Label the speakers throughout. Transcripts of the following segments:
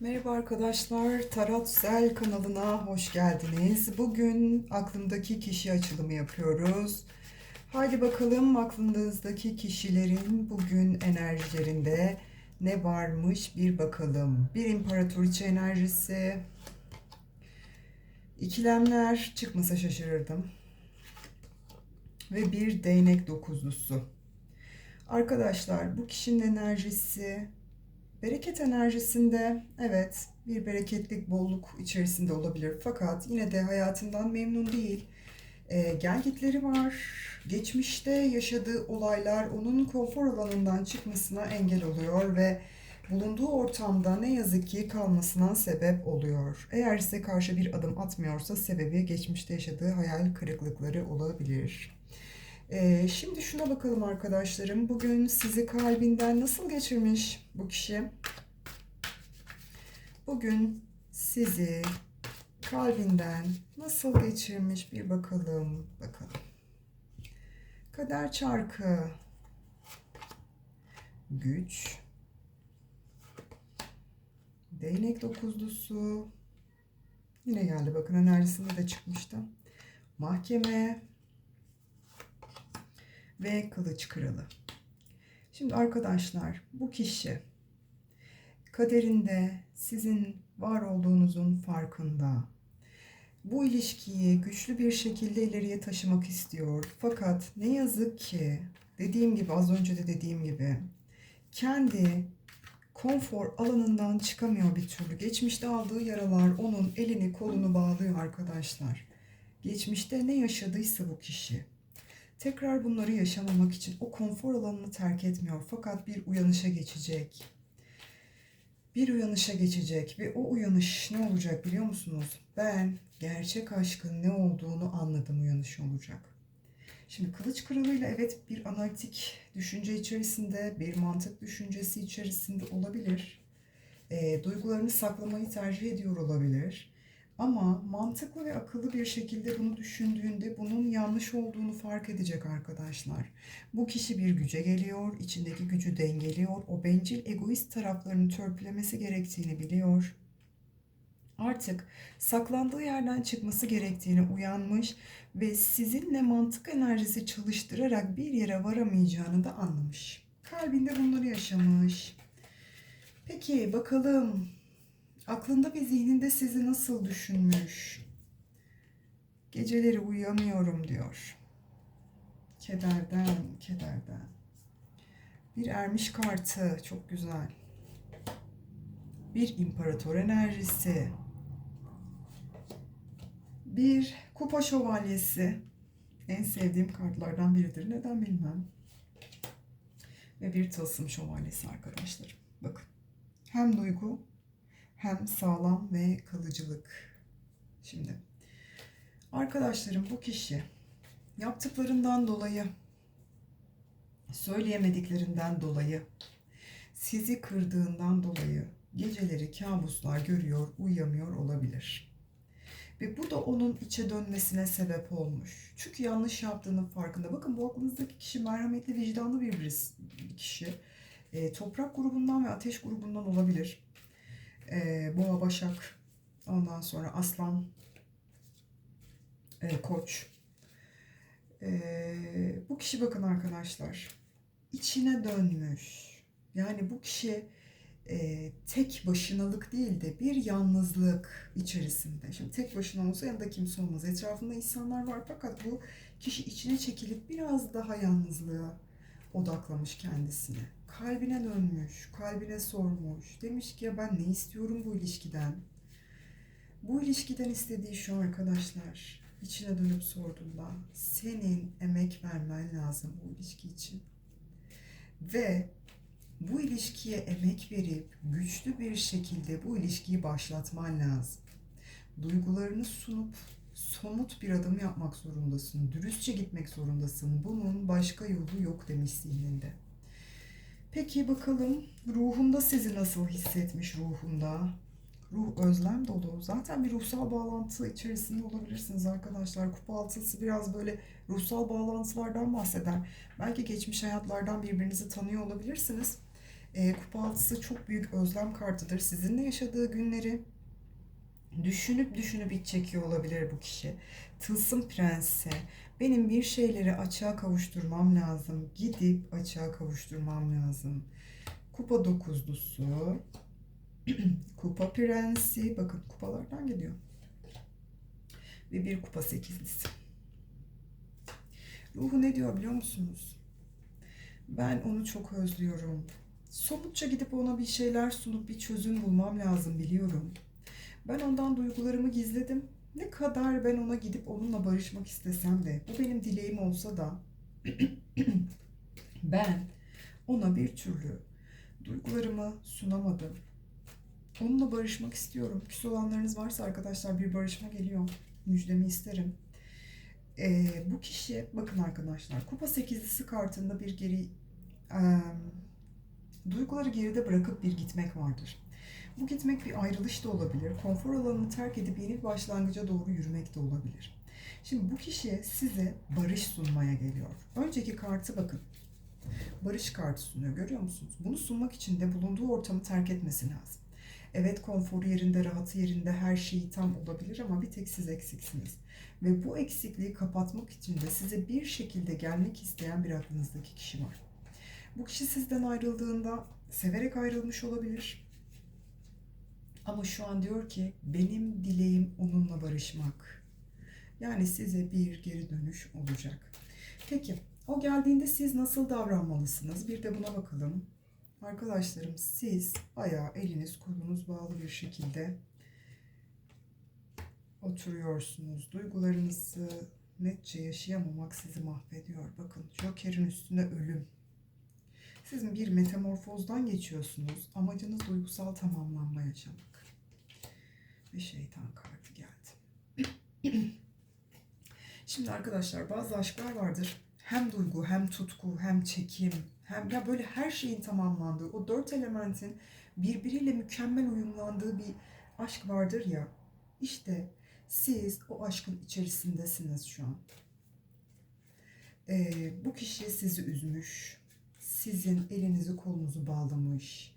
Speaker 1: Merhaba arkadaşlar, Tarot Sel kanalına hoş geldiniz. Bugün aklımdaki kişi açılımı yapıyoruz. Haydi bakalım aklınızdaki kişilerin bugün enerjilerinde ne varmış bir bakalım. Bir imparatoriçe enerjisi, ikilemler çıkmasa şaşırırdım. Ve bir değnek dokuzlusu. Arkadaşlar bu kişinin enerjisi Bereket enerjisinde evet bir bereketlik bolluk içerisinde olabilir. Fakat yine de hayatından memnun değil. E, gelgitleri var. Geçmişte yaşadığı olaylar onun konfor alanından çıkmasına engel oluyor ve bulunduğu ortamda ne yazık ki kalmasına sebep oluyor. Eğer size karşı bir adım atmıyorsa sebebi geçmişte yaşadığı hayal kırıklıkları olabilir. Ee, şimdi şuna bakalım arkadaşlarım. Bugün sizi kalbinden nasıl geçirmiş bu kişi? Bugün sizi kalbinden nasıl geçirmiş bir bakalım. Bakalım. Kader çarkı. Güç. Değnek dokuzlusu. Yine geldi. Bakın enerjisinde de çıkmıştı. Mahkeme ve kılıç kralı. Şimdi arkadaşlar bu kişi kaderinde sizin var olduğunuzun farkında. Bu ilişkiyi güçlü bir şekilde ileriye taşımak istiyor. Fakat ne yazık ki dediğim gibi az önce de dediğim gibi kendi konfor alanından çıkamıyor bir türlü. Geçmişte aldığı yaralar onun elini kolunu bağlıyor arkadaşlar. Geçmişte ne yaşadıysa bu kişi Tekrar bunları yaşamamak için o konfor alanını terk etmiyor fakat bir uyanışa geçecek. Bir uyanışa geçecek ve o uyanış ne olacak biliyor musunuz? Ben gerçek aşkın ne olduğunu anladım uyanış olacak. Şimdi kılıç kralıyla evet bir analitik düşünce içerisinde, bir mantık düşüncesi içerisinde olabilir. E, duygularını saklamayı tercih ediyor olabilir. Ama mantıklı ve akıllı bir şekilde bunu düşündüğünde bunun yanlış olduğunu fark edecek arkadaşlar. Bu kişi bir güce geliyor, içindeki gücü dengeliyor, o bencil egoist taraflarını törpülemesi gerektiğini biliyor. Artık saklandığı yerden çıkması gerektiğini uyanmış ve sizinle mantık enerjisi çalıştırarak bir yere varamayacağını da anlamış. Kalbinde bunları yaşamış. Peki bakalım Aklında ve zihninde sizi nasıl düşünmüş? Geceleri uyuyamıyorum diyor. Kederden, kederden. Bir ermiş kartı çok güzel. Bir imparator enerjisi. Bir kupa şövalyesi. En sevdiğim kartlardan biridir. Neden bilmem. Ve bir tılsım şövalyesi arkadaşlarım. Bakın. Hem duygu hem sağlam ve kalıcılık. Şimdi arkadaşlarım bu kişi yaptıklarından dolayı söyleyemediklerinden dolayı sizi kırdığından dolayı geceleri kabuslar görüyor, uyuyamıyor olabilir. Ve bu da onun içe dönmesine sebep olmuş. Çünkü yanlış yaptığının farkında. Bakın bu aklınızdaki kişi merhametli, vicdanlı bir, bir kişi. E, toprak grubundan ve ateş grubundan olabilir e, boğa, başak, ondan sonra aslan, e, koç. E, bu kişi bakın arkadaşlar içine dönmüş. Yani bu kişi e, tek başınalık değil de bir yalnızlık içerisinde. Şimdi tek başına olsa yanında kimse olmaz. Etrafında insanlar var fakat bu kişi içine çekilip biraz daha yalnızlığa odaklamış kendisini kalbine dönmüş, kalbine sormuş. Demiş ki ya ben ne istiyorum bu ilişkiden? Bu ilişkiden istediği şu arkadaşlar. İçine dönüp sorduğunda senin emek vermen lazım bu ilişki için. Ve bu ilişkiye emek verip güçlü bir şekilde bu ilişkiyi başlatman lazım. Duygularını sunup somut bir adım yapmak zorundasın. Dürüstçe gitmek zorundasın. Bunun başka yolu yok demiş zihninde. Peki bakalım ruhunda sizi nasıl hissetmiş ruhunda? Ruh özlem dolu. Zaten bir ruhsal bağlantı içerisinde olabilirsiniz arkadaşlar. Kupa altısı biraz böyle ruhsal bağlantılardan bahseder. Belki geçmiş hayatlardan birbirinizi tanıyor olabilirsiniz. E, kupa altısı çok büyük özlem kartıdır. Sizinle yaşadığı günleri düşünüp düşünüp iç çekiyor olabilir bu kişi. Tılsım prensi. Benim bir şeyleri açığa kavuşturmam lazım. Gidip açığa kavuşturmam lazım. Kupa dokuzlusu. kupa prensi. Bakın kupalardan gidiyor. Ve bir kupa sekizlisi. Ruhu ne diyor biliyor musunuz? Ben onu çok özlüyorum. Somutça gidip ona bir şeyler sunup bir çözüm bulmam lazım biliyorum. Ben ondan duygularımı gizledim. Ne kadar ben ona gidip onunla barışmak istesem de bu benim dileğim olsa da ben ona bir türlü duygularımı sunamadım. Onunla barışmak istiyorum. Küs olanlarınız varsa arkadaşlar bir barışma geliyor. Müjdemi isterim. Ee, bu kişi bakın arkadaşlar kupa sekizlisi kartında bir geri e, duyguları geride bırakıp bir gitmek vardır. Bu gitmek bir ayrılış da olabilir. Konfor alanını terk edip yeni bir başlangıca doğru yürümek de olabilir. Şimdi bu kişi size barış sunmaya geliyor. Önceki kartı bakın. Barış kartı sunuyor görüyor musunuz? Bunu sunmak için de bulunduğu ortamı terk etmesi lazım. Evet konforu yerinde, rahatı yerinde, her şeyi tam olabilir ama bir tek siz eksiksiniz. Ve bu eksikliği kapatmak için de size bir şekilde gelmek isteyen bir aklınızdaki kişi var. Bu kişi sizden ayrıldığında severek ayrılmış olabilir. Ama şu an diyor ki benim dileğim onunla barışmak. Yani size bir geri dönüş olacak. Peki o geldiğinde siz nasıl davranmalısınız? Bir de buna bakalım. Arkadaşlarım siz bayağı eliniz kolunuz bağlı bir şekilde oturuyorsunuz. Duygularınızı netçe yaşayamamak sizi mahvediyor. Bakın Joker'in üstüne ölüm. Sizin bir metamorfozdan geçiyorsunuz. Amacınız duygusal tamamlanma yaşamak. Ve şeytan kartı geldi. Şimdi arkadaşlar bazı aşklar vardır. Hem duygu, hem tutku, hem çekim, hem ya böyle her şeyin tamamlandığı, o dört elementin birbiriyle mükemmel uyumlandığı bir aşk vardır ya. İşte siz o aşkın içerisindesiniz şu an. Ee, bu kişi sizi üzmüş, sizin elinizi kolunuzu bağlamış,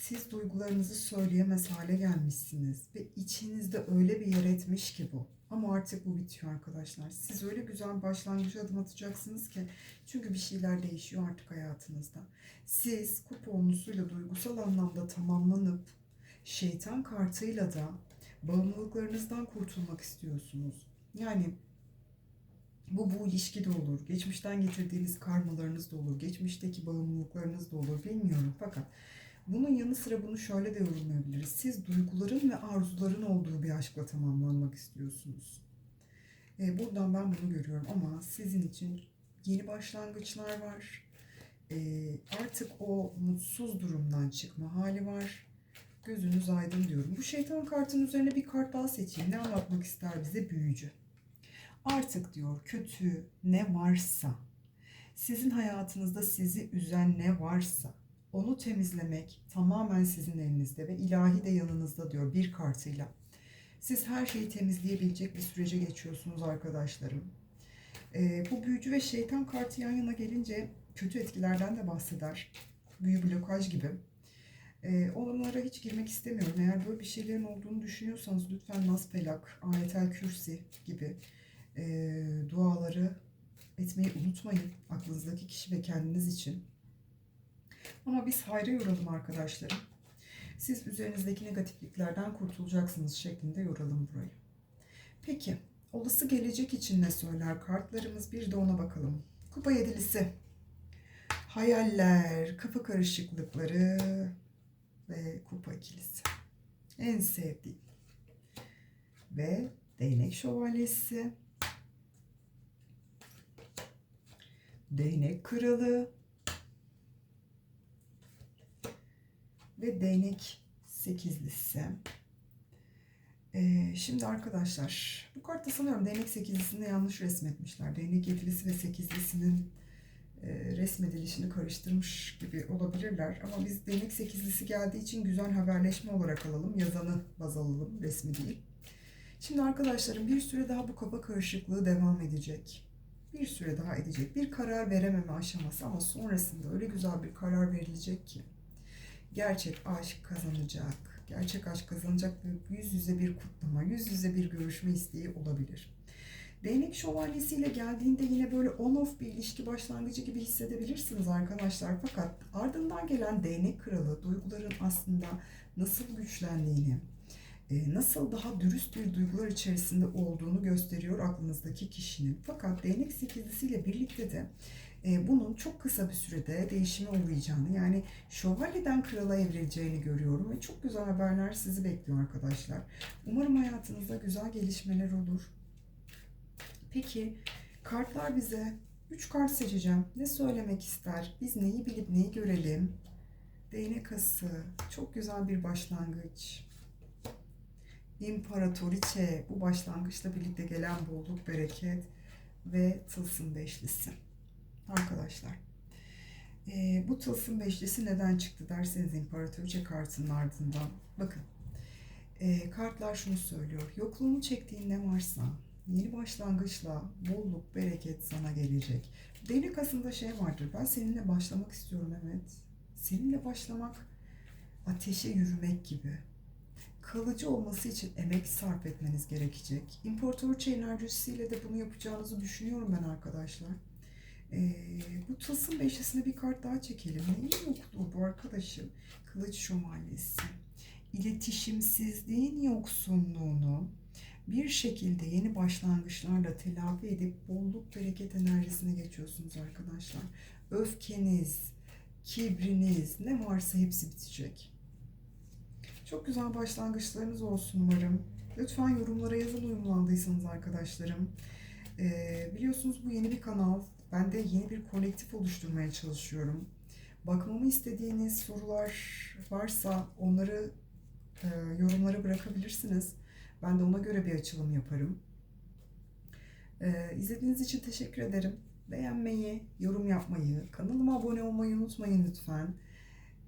Speaker 1: siz duygularınızı söyleyemez hale gelmişsiniz ve içinizde öyle bir yer etmiş ki bu. Ama artık bu bitiyor arkadaşlar. Siz öyle güzel başlangıç adım atacaksınız ki çünkü bir şeyler değişiyor artık hayatınızda. Siz kupa onlusuyla duygusal anlamda tamamlanıp şeytan kartıyla da bağımlılıklarınızdan kurtulmak istiyorsunuz. Yani bu bu ilişki de olur. Geçmişten getirdiğiniz karmalarınız da olur. Geçmişteki bağımlılıklarınız da olur. Bilmiyorum fakat bunun yanı sıra bunu şöyle de yorumlayabiliriz. Siz duyguların ve arzuların olduğu bir aşkla tamamlanmak istiyorsunuz. E, buradan ben bunu görüyorum ama sizin için yeni başlangıçlar var. E, artık o mutsuz durumdan çıkma hali var. Gözünüz aydın diyorum. Bu şeytan kartının üzerine bir kart daha seçeyim. Ne anlatmak ister bize? Büyücü. Artık diyor kötü ne varsa, sizin hayatınızda sizi üzen ne varsa onu temizlemek tamamen sizin elinizde ve ilahi de yanınızda diyor bir kartıyla. Siz her şeyi temizleyebilecek bir sürece geçiyorsunuz arkadaşlarım. Ee, bu büyücü ve şeytan kartı yan yana gelince kötü etkilerden de bahseder. Büyü blokaj gibi. Ee, onlara hiç girmek istemiyorum. Eğer böyle bir şeylerin olduğunu düşünüyorsanız lütfen Nas Felak, Ayetel Kürsi gibi e, duaları etmeyi unutmayın. Aklınızdaki kişi ve kendiniz için. Ama biz hayra yoralım arkadaşlarım. Siz üzerinizdeki negatifliklerden kurtulacaksınız şeklinde yoralım burayı. Peki, olası gelecek için ne söyler kartlarımız? Bir de ona bakalım. Kupa yedilisi. Hayaller, kafa karışıklıkları ve kupa ikilisi. En sevdiğim. Ve değnek şövalyesi. Değnek kralı. Ve değnek sekizlisi. Ee, şimdi arkadaşlar bu kartta sanıyorum değnek sekizlisini yanlış resmetmişler. Değnek yedilisi ve sekizlisinin e, resmedilişini karıştırmış gibi olabilirler. Ama biz değnek sekizlisi geldiği için güzel haberleşme olarak alalım. Yazanı baz alalım, resmi değil. Şimdi arkadaşlarım bir süre daha bu kafa karışıklığı devam edecek. Bir süre daha edecek. Bir karar verememe aşaması ama sonrasında öyle güzel bir karar verilecek ki gerçek aşk kazanacak. Gerçek aşk kazanacak ve yüz yüze bir kutlama, yüz yüze bir görüşme isteği olabilir. Değnek şövalyesiyle geldiğinde yine böyle on-off bir ilişki başlangıcı gibi hissedebilirsiniz arkadaşlar. Fakat ardından gelen değnek kralı duyguların aslında nasıl güçlendiğini, e, nasıl daha dürüst bir duygular içerisinde olduğunu gösteriyor aklınızdaki kişinin. Fakat değnek sekizlisiyle birlikte de e, bunun çok kısa bir sürede değişime uğrayacağını yani şövalyeden krala evrileceğini görüyorum ve çok güzel haberler sizi bekliyor arkadaşlar. Umarım hayatınızda güzel gelişmeler olur. Peki kartlar bize 3 kart seçeceğim. Ne söylemek ister? Biz neyi bilip neyi görelim? Değnek ası. Çok güzel bir başlangıç. İmparatoriçe. Bu başlangıçla birlikte gelen bolluk, bereket ve tılsım beşlisi. Arkadaşlar. eee, bu tılsım beşlisi neden çıktı derseniz İmparatoriçe kartının ardından. Bakın. eee, kartlar şunu söylüyor. Yokluğunu çektiğin ne varsa yeni başlangıçla bolluk, bereket sana gelecek. Değnek asında şey vardır. Ben seninle başlamak istiyorum evet. Seninle başlamak ateşe yürümek gibi. Kalıcı olması için emek sarf etmeniz gerekecek. İmparatoriçe enerjisiyle de bunu yapacağınızı düşünüyorum ben arkadaşlar. Ee, bu tılsım beşlisine bir kart daha çekelim. Neyin yokluğu bu arkadaşım? Kılıç şövalyesi. İletişimsizliğin yoksunluğunu bir şekilde yeni başlangıçlarla telafi edip bolluk bereket enerjisine geçiyorsunuz arkadaşlar. Öfkeniz, kibriniz ne varsa hepsi bitecek. Çok güzel başlangıçlarınız olsun umarım. Lütfen yorumlara yazın uyumlandıysanız arkadaşlarım. Ee, biliyorsunuz bu yeni bir kanal. Ben de yeni bir kolektif oluşturmaya çalışıyorum. Bakmamı istediğiniz sorular varsa onları e, yorumlara bırakabilirsiniz. Ben de ona göre bir açılım yaparım. Ee, izlediğiniz için teşekkür ederim. Beğenmeyi, yorum yapmayı, kanalıma abone olmayı unutmayın lütfen.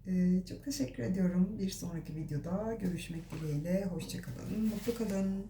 Speaker 1: Ee, çok teşekkür ediyorum. Bir sonraki videoda görüşmek dileğiyle. Hoşçakalın, mutlu kalın.